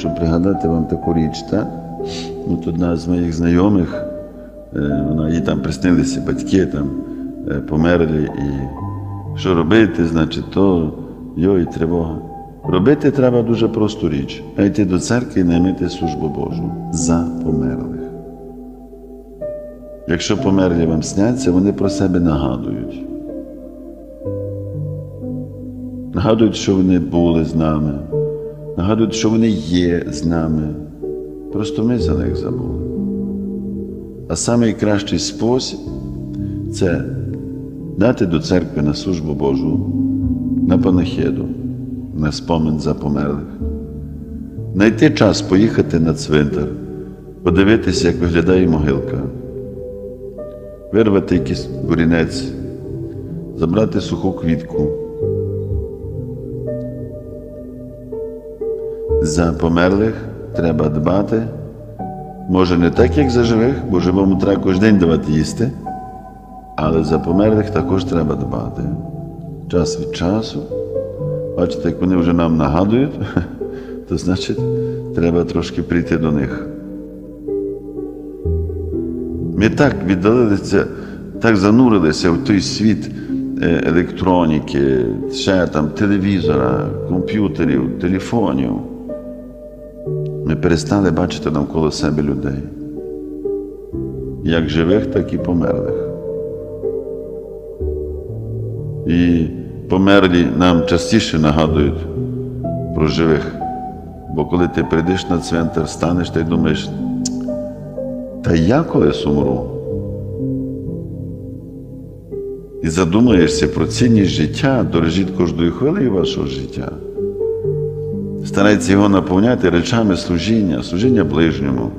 Щоб пригадати вам таку річ, так? От одна з моїх знайомих, е, вона їй там приснилися батьки, там е, померли, і що робити, значить, то йой, тривога. Робити треба дуже просту річ, а йти до церкви і наймити службу Божу за померлих. Якщо померлі вам сняться, вони про себе нагадують. Нагадують, що вони були з нами, нагадують, що вони є з нами. Просто ми за них забули. А найкращий спосіб це дати до церкви на службу Божу, на панахиду, на спомин за померлих. Найти час поїхати на цвинтар, подивитися, як виглядає могилка, вирвати якийсь бурінець, забрати суху квітку. За померлих треба дбати. Може, не так, як за живих, бо живому треба кожен день давати їсти, але за померлих також треба дбати. Час від часу. Бачите, як вони вже нам нагадують, то значить треба трошки прийти до них. Ми так віддалилися, так занурилися в той світ е, електроніки, ще там телевізора, комп'ютерів, телефонів. Ми перестали бачити навколо себе людей, як живих, так і померлих. І померлі нам частіше нагадують про живих. Бо коли ти прийдеш на цвинтар, станеш та й думаєш, та я колись умру. І задумаєшся про цінність життя, дорожіть кожної хвилею вашого життя. Старайтеся його наповняти речами служіння, служіння ближньому.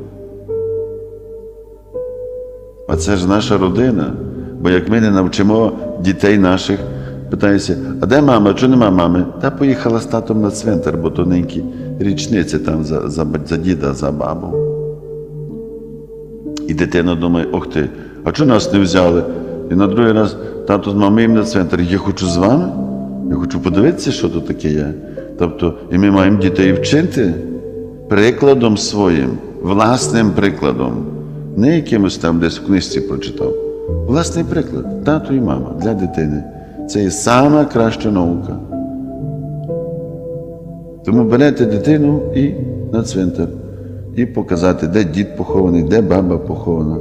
А це ж наша родина. Бо як ми не навчимо дітей наших, питаюся, а де мама? Чого нема мами? Та поїхала з татом на цвинтар, бо тоненькі річниці там за, за, за діда, за бабу. І дитина думає, ох ти, а чого нас не взяли? І на другий раз тато з мамою на цвинтар, я хочу з вами, я хочу подивитися, що тут таке є. Тобто, і ми маємо дітей вчити прикладом своїм, власним прикладом, не якимось там десь в книжці прочитав. Власний приклад, тато і мама для дитини. Це є сама краща наука. Тому берете дитину і на цвинтар, і показати, де дід похований, де баба похована.